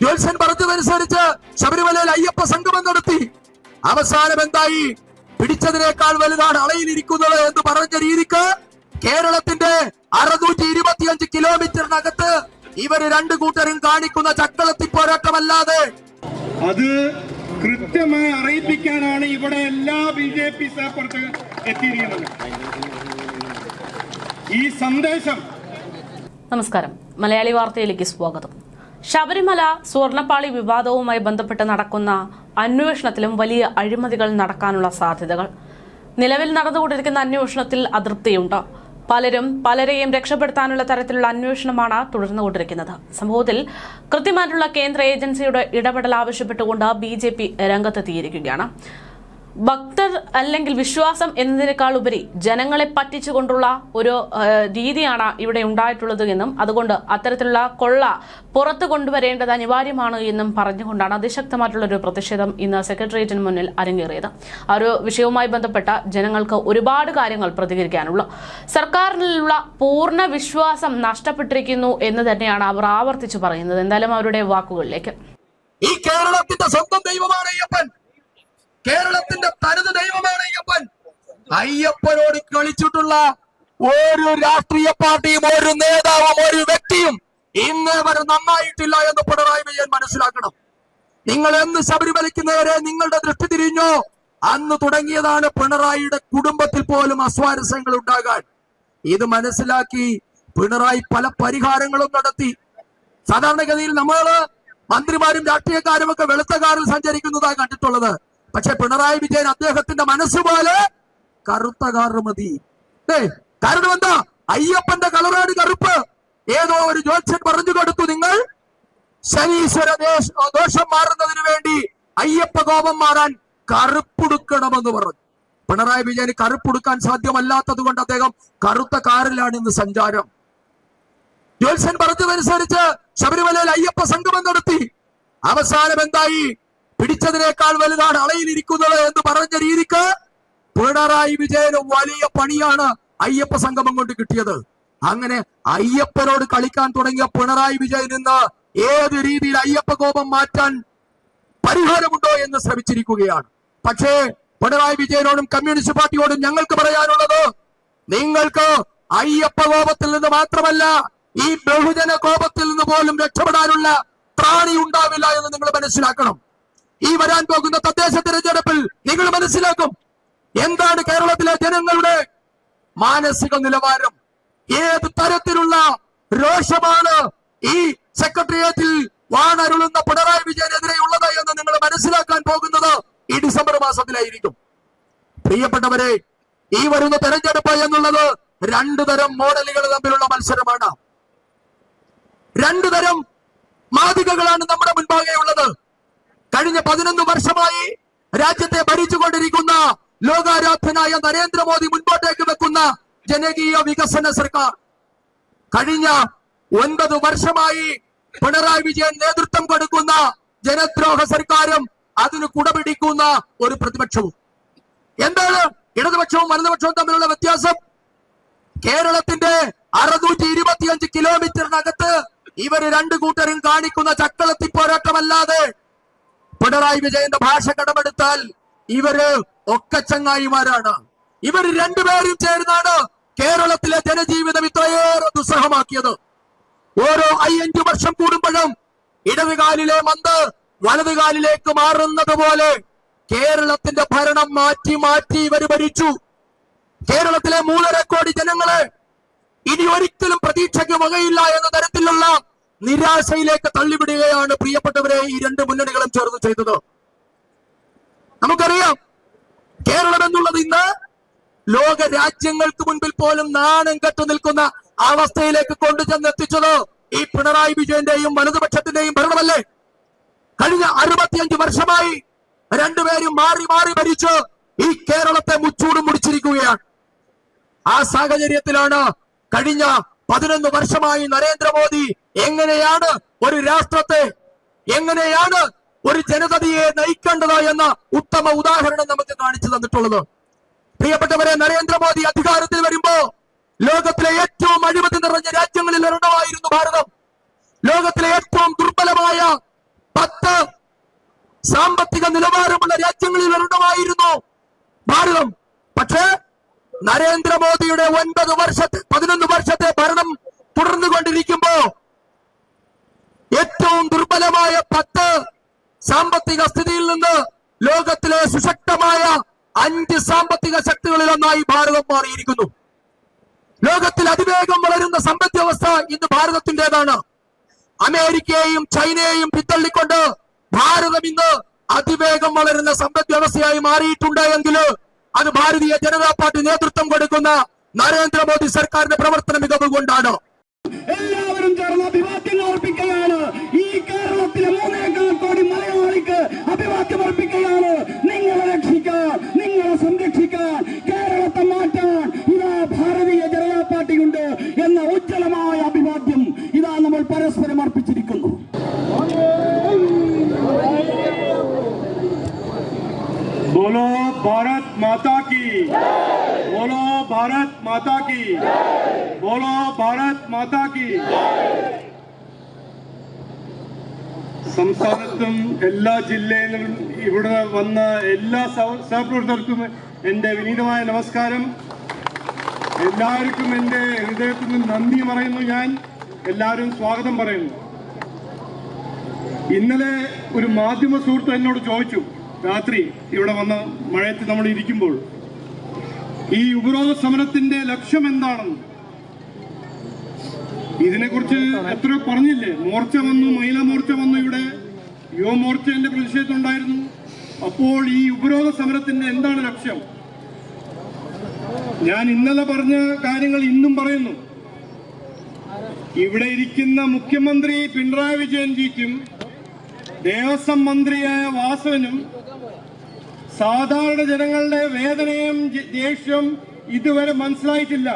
ജ്യോത്സ്യൻ പറഞ്ഞതനുസരിച്ച് ശബരിമലയിൽ അയ്യപ്പ സംഗമം നടത്തി. അവസാനം എന്തായി? പിടിച്ചതിനേക്കാൾ വലുതാണ് അളയിലിരിക്കുന്നത് എന്ന് പറഞ്ഞ രീതിക്ക് കേരളത്തിന്റെ അറുന്നൂറ്റി ഇരുപത്തിയഞ്ച് കിലോമീറ്ററിനകത്ത് ഇവർ രണ്ടു കൂട്ടരും കാണിക്കുന്ന ചക്കളത്തി പോരാട്ടമല്ലാതെ. അത് കൃത്യമായി അറിയിപ്പിക്കാനാണ് ഇവിടെ എല്ലാ ബി ജെ പി എത്തിയിരിക്കുന്നത്. ഈ സന്ദേശം നമസ്കാരം. മലയാളി വാർത്തയിലേക്ക് സ്വാഗതം. ശബരിമല സ്വർണപ്പാളി വിവാദവുമായി ബന്ധപ്പെട്ട് നടക്കുന്ന അന്വേഷണത്തിലും വലിയ അഴിമതികൾ നടക്കാനുള്ള സാധ്യതകൾ. നിലവിൽ നടന്നുകൊണ്ടിരിക്കുന്ന അന്വേഷണത്തിൽ അതൃപ്തിയുണ്ട്. പലരും പലരെയും രക്ഷപ്പെടുത്താനുള്ള തരത്തിലുള്ള അന്വേഷണമാണ് തുടർന്നുകൊണ്ടിരിക്കുന്നത്. സംഭവത്തിൽ കൃത്യമായിട്ടുള്ള കേന്ദ്ര ഏജൻസിയുടെ ഇടപെടൽ ആവശ്യപ്പെട്ടുകൊണ്ട് ബി രംഗത്തെത്തിയിരിക്കുകയാണ്. ഭക്തർ അല്ലെങ്കിൽ വിശ്വാസം എന്നതിനേക്കാൾ ഉപരി ജനങ്ങളെ പറ്റിച്ചുകൊണ്ടുള്ള ഒരു രീതിയാണ് ഇവിടെ ഉണ്ടായിട്ടുള്ളത് എന്നും അതുകൊണ്ട് അത്തരത്തിലുള്ള കൊള്ള പുറത്തു കൊണ്ടുവരേണ്ടത് അനിവാര്യമാണ് എന്നും പറഞ്ഞുകൊണ്ടാണ് അതിശക്തമായിട്ടുള്ള ഒരു പ്രതിഷേധം ഇന്ന് സെക്രട്ടേറിയറ്റിന് മുന്നിൽ അരങ്ങേറിയത്. ആ ഒരു വിഷയവുമായി ബന്ധപ്പെട്ട ജനങ്ങൾക്ക് ഒരുപാട് കാര്യങ്ങൾ പ്രതികരിക്കാനുള്ളു. സർക്കാരിലുള്ള പൂർണ വിശ്വാസം നഷ്ടപ്പെട്ടിരിക്കുന്നു എന്ന് തന്നെയാണ് അവർ ആവർത്തിച്ചു പറയുന്നത്. എന്തായാലും അവരുടെ വാക്കുകളിലേക്ക്. ഈ കേരളത്തിന്റെ സ്വന്തം ദൈവമാണ് അയ്യപ്പൻ. കേരളത്തിന്റെ തനത് ദൈവമാണ് അയ്യപ്പൻ. അയ്യപ്പനോട് കളിച്ചിട്ടുള്ള ഒരു രാഷ്ട്രീയ പാർട്ടിയും ഒരു നേതാവും ഒരു വ്യക്തിയും ഇന്ന് വരെ നന്നായിട്ടില്ല എന്ന് പിണറായി വിജയൻ മനസ്സിലാക്കണം. നിങ്ങൾ എന്ന് ശബരിമലയ്ക്കുന്നവരെ നിങ്ങളുടെ ദൃഷ്ടി തിരിഞ്ഞോ? അന്ന് തുടങ്ങിയതാണ് പിണറായിയുടെ കുടുംബത്തിൽ പോലും അസ്വാരസ്യങ്ങൾ ഉണ്ടാകാൻ. ഇത് മനസ്സിലാക്കി പിണറായി പല പരിഹാരങ്ങളും നടത്തി. സാധാരണഗതിയിൽ നമ്മൾ മന്ത്രിമാരും രാഷ്ട്രീയക്കാരും ഒക്കെ വെളുത്ത കാറിൽ സഞ്ചരിക്കുന്നതായി കണ്ടിട്ടുള്ളത്. പക്ഷെ പിണറായി വിജയൻ അദ്ദേഹത്തിന്റെ മനസ്സ് പോലെ കറുത്ത കാറ് മതി. കാരണം എന്താ? അയ്യപ്പന്റെ കളറാണ് കറുപ്പ്. ഏതോ ഒരു ജോത്സ്യൻ പറഞ്ഞു കൊടുത്തു നിങ്ങൾ. ശനീശ്വര ദോഷം മാറുന്നതിന് വേണ്ടി അയ്യപ്പ കോപം മാറാൻ കറുപ്പുടുക്കണമെന്ന് പറഞ്ഞു. പിണറായി വിജയന് കറുപ്പുടുക്കാൻ സാധ്യമല്ലാത്തത് കൊണ്ട് അദ്ദേഹം കറുത്ത കാറിലാണ് ഇന്ന് സഞ്ചാരം. ജോത്സ്യൻ പറഞ്ഞതനുസരിച്ച് ശബരിമലയിൽ അയ്യപ്പ സംഗമം നടത്തി. അവസാനം എന്തായി? പിടിച്ചതിനേക്കാൾ വലുതാണ് അളയിലിരിക്കുന്നത് എന്ന് പറഞ്ഞ രീതിക്ക് പിണറായി വിജയന് വലിയ പണിയാണ് അയ്യപ്പ സംഗമം കൊണ്ട് കിട്ടിയത്. അങ്ങനെ അയ്യപ്പനോട് കളിക്കാൻ തുടങ്ങിയ പിണറായി വിജയൻ ഇന്ന് ഏത് രീതിയിൽ അയ്യപ്പ കോപം മാറ്റാൻ പരിഹാരമുണ്ടോ എന്ന് ശ്രമിച്ചിരിക്കുകയാണ്. പക്ഷേ പിണറായി വിജയനോടും കമ്മ്യൂണിസ്റ്റ് പാർട്ടിയോടും ഞങ്ങൾക്ക് പറയാനുള്ളത് നിങ്ങൾക്ക് അയ്യപ്പ കോപത്തിൽ നിന്ന് മാത്രമല്ല ഈ ബഹുജന കോപത്തിൽ നിന്ന് പോലും രക്ഷപ്പെടാനുള്ള ത്രാണി ഉണ്ടാവില്ല എന്ന് നിങ്ങൾ മനസ്സിലാക്കണം. ഈ വരാൻ പോകുന്ന തദ്ദേശ തിരഞ്ഞെടുപ്പിൽ നിങ്ങൾ മനസ്സിലാക്കും എന്താണ് കേരളത്തിലെ ജനങ്ങളുടെ മാനസിക നിലവാരം? ഏത് തരത്തിലുള്ള രോഷമാണ് ഈ സെക്രട്ടേറിയറ്റിൽ വാണരുളുന്ന പിണറായി വിജയനെതിരെ ഉള്ളത് എന്ന് നിങ്ങൾ മനസ്സിലാക്കാൻ പോകുന്നത് ഈ ഡിസംബർ മാസത്തിലായിരിക്കും. പ്രിയപ്പെട്ടവരെ ഈ വരുന്ന തെരഞ്ഞെടുപ്പ് എന്നുള്ളത് രണ്ടു തരം മോഡലുകൾ തമ്മിലുള്ള മത്സരമാണ്. രണ്ടു തരം മാതൃകകളാണ് നമ്മുടെ മുൻപാകെ ഉള്ളത്. കഴിഞ്ഞ പതിനൊന്ന് വർഷമായി രാജ്യത്തെ ഭരിച്ചുകൊണ്ടിരിക്കുന്ന ലോകാരാധ്യനായ നരേന്ദ്രമോദി മുൻപോട്ടേക്ക് വെക്കുന്ന ജനകീയ വികസന സർക്കാർ. കഴിഞ്ഞ ഒൻപത് വർഷമായി പിണറായി വിജയൻ നേതൃത്വം കൊടുക്കുന്ന ജനദ്രോഹ സർക്കാരും അതിന് കുടപിടിക്കുന്ന ഒരു പ്രതിപക്ഷവും. എന്താണ് ഇടതുപക്ഷവും വലതുപക്ഷവും തമ്മിലുള്ള വ്യത്യാസം? കേരളത്തിന്റെ അറുന്നൂറ്റി ഇരുപത്തിയഞ്ച് കിലോമീറ്ററിനകത്ത് ഇവർ രണ്ടു കൂട്ടരും കാണിക്കുന്ന ചക്കളത്തി പോരാട്ടമല്ലാതെ പിണറായി വിജയന്റെ ഭാഷ കടമെടുത്താൽ ഇവർ ഒക്കെ ചങ്ങായിമാരാണ്. ഇവർ രണ്ടുപേരും ചേർന്നാണ് കേരളത്തിലെ ജനജീവിതം ഇത്രയേറെ ദുസ്സഹമാക്കിയത്. ഓരോ അയ്യഞ്ചു വർഷം കൂടുമ്പോഴും ഇടതുകാലിലെ മന്ത് വലതുകാലിലേക്ക് മാറുന്നത് പോലെ കേരളത്തിന്റെ ഭരണം മാറ്റി മാറ്റി ഇവർ ഭരിച്ചു. കേരളത്തിലെ മൂന്നര കോടി ജനങ്ങളെ ഇനി ഒരിക്കലും പ്രതീക്ഷയ്ക്ക് വകയില്ല എന്ന തരത്തിലുള്ള നിരാശയിലേക്ക് തള്ളിവിടുകയാണ് പ്രിയപ്പെട്ടവരെ ഈ രണ്ട് മുന്നണികളും ചേർന്ന് ചെയ്തത്. നമുക്കറിയാം കേരളം എന്നുള്ളത് ഇന്ന് ലോക രാജ്യങ്ങൾക്ക് മുൻപിൽ പോലും നാണം കെട്ടു നിൽക്കുന്ന അവസ്ഥയിലേക്ക് കൊണ്ടുചെന്നെത്തിച്ചത് ഈ പിണറായി വിജയന്റെയും വലതുപക്ഷത്തിന്റെയും ഭരണമല്ലേ? കഴിഞ്ഞ അറുപത്തിയഞ്ച് വർഷമായി രണ്ടുപേരും മാറി മാറി ഭരിച്ച് ഈ കേരളത്തെ മുച്ചൂടും മുടിച്ചിരിക്കുകയാണ്. ആ സാഹചര്യത്തിലാണ് കഴിഞ്ഞ പതിനൊന്ന് വർഷമായി നരേന്ദ്രമോദി എങ്ങനെയാണ് ഒരു രാഷ്ട്രത്തെ എങ്ങനെയാണ് ഒരു ജനതയെ നയിക്കേണ്ടത് എന്ന ഉത്തമ ഉദാഹരണം നമുക്ക് കാണിച്ചു തന്നിട്ടുള്ളത്. പ്രിയപ്പെട്ടവരെ നരേന്ദ്രമോദി അധികാരത്തിൽ വരുമ്പോ ലോകത്തിലെ ഏറ്റവും അഴിമതി നിറഞ്ഞ രാജ്യങ്ങളിൽ ഒരെണ്ണമായിരുന്നു ഭാരതം. ലോകത്തിലെ ഏറ്റവും ദുർബലമായ പത്ത് സാമ്പത്തിക നിലവാരമുള്ള രാജ്യങ്ങളിൽ ഒരെണ്ണമായിരുന്നു ഭാരതം. പക്ഷേ നരേന്ദ്രമോദിയുടെ ഒൻപത് വർഷത്തെ പതിനൊന്ന് വർഷത്തെ ഭരണം തുടർന്നുകൊണ്ടിരിക്കുമ്പോ ഏറ്റവും ദുർബലമായ പത്ത് സാമ്പത്തിക സ്ഥിതിയിൽ നിന്ന് ലോകത്തിലെ സുശക്തമായ അഞ്ച് സാമ്പത്തിക ശക്തികളിൽ ഒന്നായി ഭാരതം മാറിയിരിക്കുന്നു. ലോകത്തിൽ അതിവേഗം വളരുന്ന സമ്പദ് വ്യവസ്ഥ ഇന്ന് ഭാരതത്തിന്റേതാണ് അമേരിക്കയെയും ചൈനയെയും പിന്തള്ളിക്കൊണ്ട് ഭാരതം ഇന്ന് അതിവേഗം വളരുന്ന സമ്പദ് വ്യവസ്ഥയായി മാറിയിട്ടുണ്ട് എങ്കിൽ അത് ഭാരതീയ ജനതാ പാർട്ടി നേതൃത്വം കൊടുക്കുന്ന നരേന്ദ്രമോദി സർക്കാരിന്റെ പ്രവർത്തന മികവ് കൊണ്ടാണ്. എല്ലാവരും ചേർന്ന് അഭിവാദ്യങ്ങൾ അർപ്പിക്കുകയാണ് ഈ കേരളത്തിലെ മൂന്നേകാൽ കോടി മലയാളിക്ക് അഭിവാദ്യം അർപ്പിക്കുകയാണ് നിങ്ങളെ രക്ഷിക്കാൻ നിങ്ങളെ സംരക്ഷിക്കാൻ കേരളത്തെ മാറ്റാൻ ഇതാ ഭാരതീയ ജനതാ പാർട്ടിയുണ്ട് എന്ന ഉജ്ജ്വലമായ അഭിവാദ്യം ഇതാ നമ്മൾ പരസ്പരം അർപ്പിച്ചിരിക്കുന്നു बोलो भारत माता की बोलो भारत माता की बोलो भारत माता की സംസ്ഥാനത്തും എല്ലാ ജില്ലയിലും ഇവിടെ വന്ന എല്ലാ സഹപ്രവർത്തകർക്കും എന്റെ വിനീതമായ നമസ്കാരം. എല്ലാവർക്കും എന്റെ ഹൃദയത്തിൽ നിന്ന് നന്ദി പറയുന്നു ഞാൻ. എല്ലാവരും സ്വാഗതം പറയുന്നു. ഇന്നലെ ഒരു മാധ്യമ സുഹൃത്ത് എന്നോട് ചോദിച്ചു രാത്രി ഇവിടെ വന്ന മഴയത്ത് നമ്മൾ ഇരിക്കുമ്പോൾ ഈ ഉപരോധ സമരത്തിന്റെ ലക്ഷ്യം എന്താണെന്ന്? ഇതിനെക്കുറിച്ച് എത്രയോ പറഞ്ഞില്ലേ? മോർച്ച വന്നു മഹിളാ മോർച്ച വന്നു ഇവിടെ. യുവമോർച്ചന്റെ പ്രതിഷേധം ഉണ്ടായിരുന്നു അപ്പോൾ ഈ ഉപരോധ സമരത്തിന്റെ എന്താണ് ലക്ഷ്യം? ഞാൻ ഇന്നലെ പറഞ്ഞ കാര്യങ്ങൾ ഇന്നും പറയുന്നു. ഇവിടെ ഇരിക്കുന്ന മുഖ്യമന്ത്രി പിണറായി വിജയൻജിക്കും ദേവസ്വം മന്ത്രിയായ വാസവനും സാധാരണ ജനങ്ങളുടെ വേദനയും ദേഷ്യം ഇതുവരെ മനസ്സിലായിട്ടില്ല.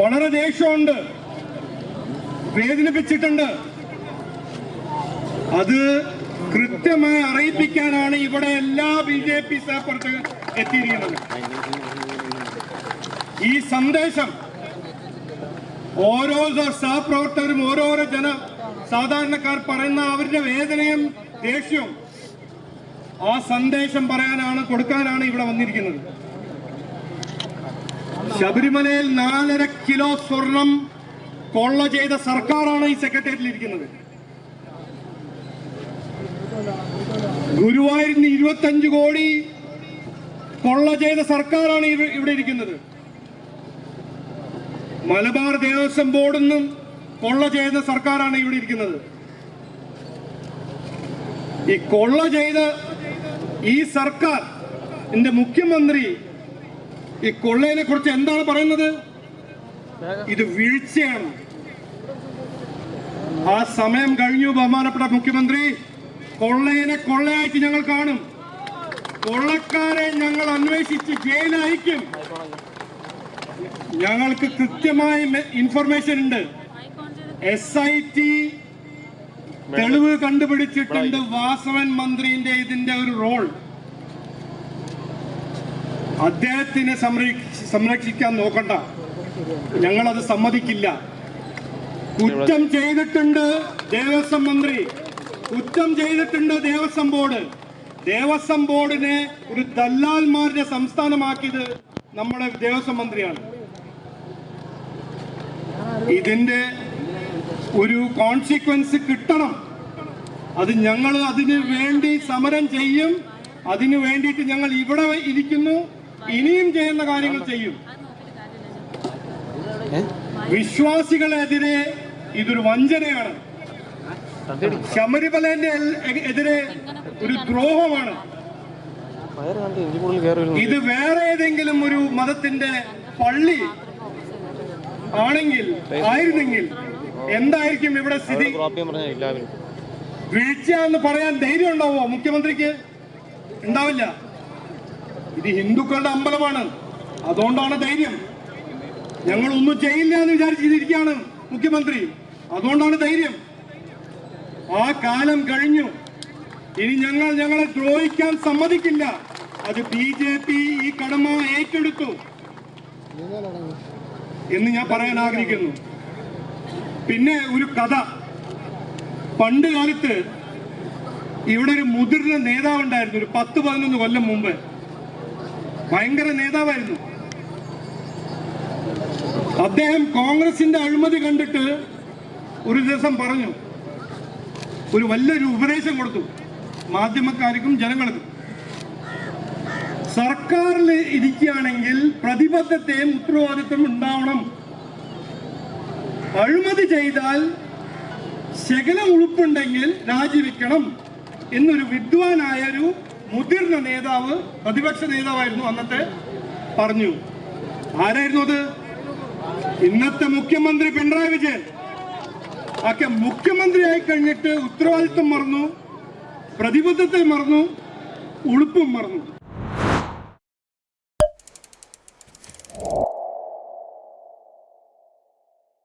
വളരെ ദേഷ്യമുണ്ട്. വേദനിപ്പിച്ചിട്ടുണ്ട് അത് കൃത്യമായി അറിയിപ്പിക്കാനാണ് ഇവിടെ എല്ലാ ബി ജെ പി എത്തിയിരിക്കുന്നത്. ഈ സന്ദേശം ഓരോ സഹപ്രവർത്തകരും ഓരോരോ ജന സാധാരണക്കാർ പറയുന്ന അവരുടെ വേദനയും ദേഷ്യവും ആ സന്ദേശം പറയാനാണ് കൊടുക്കാനാണ് ഇവിടെ വന്നിരിക്കുന്നത്. ശബരിമലയിൽ നാലര കിലോ സ്വർണം കൊള്ള ചെയ്ത സർക്കാരാണ് ഈ സെക്രട്ടേറിയറ്റിൽ ഇരിക്കുന്നത് ഗുരുവായൂരിന് ഇരുപത്തഞ്ച് കോടി കൊള്ള ചെയ്ത സർക്കാരാണ് ഇവിടെ ഇരിക്കുന്നത് മലബാർ ദേവസ്വം ബോർഡിൽ നിന്നും കൊള്ള ചെയ്ത സർക്കാരാണ് ഇവിടെ ഇരിക്കുന്നത് ഈ കൊള്ള ചെയ്ത ഈ സർക്കാർ എന്റെ മുഖ്യമന്ത്രി ഈ കൊള്ളയിനെ കുറിച്ച് എന്താണ് പറയുന്നത്? ഇത് വീഴ്ചയാണ്. ആ സമയം കഴിഞ്ഞു ബഹുമാനപ്പെട്ട മുഖ്യമന്ത്രി. കൊള്ളയിനെ കൊള്ളയായിട്ട് ഞങ്ങൾ കാണും. കൊള്ളക്കാരെ ഞങ്ങൾ അന്വേഷിച്ച് ജയിലയക്കും ഞങ്ങൾക്ക് കൃത്യമായ ഇൻഫർമേഷൻ ഉണ്ട്. എസ് ഐ ടി തെളിവ് കണ്ടുപിടിച്ചിട്ടുണ്ട് വാസവൻ മന്ത്രിന്റെ ഇതിന്റെ ഒരു റോൾ അദ്ദേഹത്തിനെ സംരക്ഷിക്കാൻ നോക്കണ്ട. ഞങ്ങളത് സമ്മതിക്കില്ല. കുറ്റം ചെയ്തിട്ടുണ്ട് ദേവസ്വം മന്ത്രി. കുറ്റം ചെയ്തിട്ടുണ്ട് ദേവസ്വം ബോർഡ്. ദേവസ്വം ബോർഡിനെ ഒരു ദല്ലാൽമാരുടെ സംസ്ഥാനമാക്കിയത് നമ്മുടെ ദേവസ്വം മന്ത്രിയാണ്. ഇതിന്റെ ഒരു കോൺസിക്വൻസ് കിട്ടണം. അത് ഞങ്ങൾ അതിനു വേണ്ടി സമരം ചെയ്യും. അതിനു വേണ്ടിയിട്ട് ഞങ്ങൾ ഇവിടെ ഇരിക്കുന്നു. ഇനിയും ചെയ്യുന്ന കാര്യങ്ങൾ ചെയ്യും. വിശ്വാസികളെതിരെ ഇതൊരു വഞ്ചനയാണ്. ശബരിമലന്റെ എതിരെ ഒരു ദ്രോഹമാണ്. ഇത് വേറെ ഏതെങ്കിലും ഒരു മതത്തിന്റെ പള്ളി ആണെങ്കിൽ ആയിരുന്നെങ്കിൽ എന്തായിരിക്കും ഇവിടെ സ്ഥിതി? വീഴ്ച എന്ന് പറയാൻ ധൈര്യം ഉണ്ടാവോ മുഖ്യമന്ത്രിക്ക്? ഉണ്ടാവില്ല. ഇത് ഹിന്ദുക്കളുടെ അമ്പലമാണ്. അതുകൊണ്ടാണ് ധൈര്യം. ഞങ്ങൾ ഒന്നും ചെയ്യില്ല എന്ന് വിചാരിച്ചിരിക്കുകയാണ് മുഖ്യമന്ത്രി. അതുകൊണ്ടാണ് ധൈര്യം. ആ കാലം കഴിഞ്ഞു. ഇനി ഞങ്ങൾ ഞങ്ങളെ ദ്രോഹിക്കാൻ സമ്മതിക്കില്ല. അത് ബി ജെ പി ഈ കടമ ഏറ്റെടുത്തു. എന്ന് ഞാൻ പറയാൻ ആഗ്രഹിക്കുന്നു. പിന്നെ ഒരു കഥ. പണ്ട് കാലത്ത് ഇവിടെ ഒരു മുതിർന്ന നേതാവ് ഉണ്ടായിരുന്നു ഒരു പത്ത് പതിനൊന്ന് കൊല്ലം മുമ്പ്. ഭയങ്കര നേതാവായിരുന്നു. അദ്ദേഹം കോൺഗ്രസിന്റെ അഴിമതി കണ്ടിട്ട് ഒരു ദിവസം പറഞ്ഞു ഒരു വലിയൊരു ഉപദേശം കൊടുത്തു മാധ്യമക്കാർക്കും ജനങ്ങൾക്കും. സർക്കാരിൽ ഇരിക്കുകയാണെങ്കിൽ പ്രതിബദ്ധതയും ഉത്തരവാദിത്വം ഉണ്ടാവണം. അഴിമതി ചെയ്താൽ ശകലം ഉളുപ്പുണ്ടെങ്കിൽ രാജിവെക്കണം എന്നൊരു വിദ്വാനായ ഒരു മുതിർന്ന നേതാവ് പ്രതിപക്ഷ നേതാവായിരുന്നു അന്നത്തെ പറഞ്ഞു. ആരായിരുന്നു അത്? ഇന്നത്തെ മുഖ്യമന്ത്രി പിണറായി വിജയൻ. ഒക്കെ മുഖ്യമന്ത്രിയായി കഴിഞ്ഞിട്ട് ഉത്തരവാദിത്വം മറന്നു പ്രതിബദ്ധത്തെ മറന്നു ഉളുപ്പും മറന്നു.